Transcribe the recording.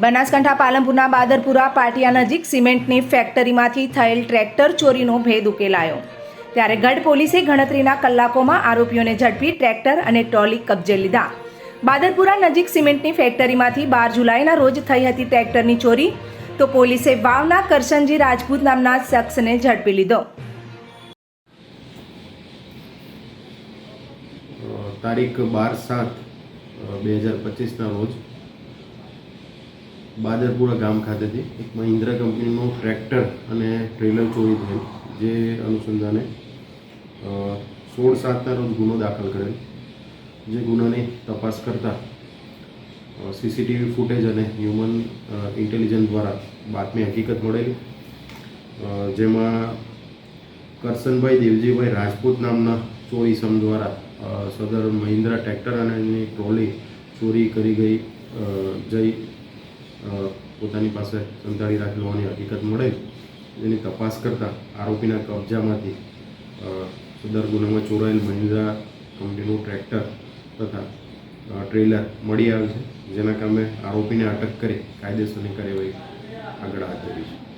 બનાસકાંઠા પાલનપુરના બાદરપુરા પાટિયા નજીક સિમેન્ટની ફેક્ટરીમાંથી થયેલ ટ્રેક્ટર ચોરીનો ભેદ ઉકેલાયો. ત્યારે ગઢ પોલીસે ગણતરીના કલાકોમાં આરોપીઓને ઝડપી ટ્રેક્ટર અને ટ્રોલી કબજે લીધા. બાદરપુરા નજીક સિમેન્ટની ફેક્ટરીમાંથી બાર જુલાઈના રોજ થઈ હતી ટ્રેક્ટરની ચોરી, તો પોલીસે વાવના કરશનજી રાજપૂત નામના શખ્સને ઝડપી લીધો. તારીખ બાર સાત બે હજાર પચીસના રોજ બાદરપુરા ગામ ખાતેથી એક મહિન્દ્રા કંપનીનું ટ્રેક્ટર અને ટ્રેલર ચોરી થયેલ જે અનુસંધાને સોળ સાતના રોજ ગુનો દાખલ કરેલ, જે ગુનાની તપાસ કરતા સીસીટીવી ફૂટેજ અને હ્યુમન ઇન્ટેલિજન્સ દ્વારા બાતમી હકીકત મળેલી. જેમાં કરસનભાઈ દેવજીભાઈ રાજપૂત નામના ચોરી સમ દ્વારા સદર મહિન્દ્રા ટ્રેક્ટર અને એની ટ્રોલી ચોરી કરી ગઈ જઈ પોતાની પાસે સંતાડી રાખેલ હોવાની હકીકત મળેલ એની તપાસ કરતાં આરોપીના કબજામાંથી સદર ગુનામાં ચોરાયેલ મહિન્દ્રા કંપનીનું ટ્રેક્ટર તથા ટ્રેલર મળી આવ્યું છે, જેના કામે આરોપીને અટક કરી કાયદેસરની કાર્યવાહી આગળ હાથ ધરી છે.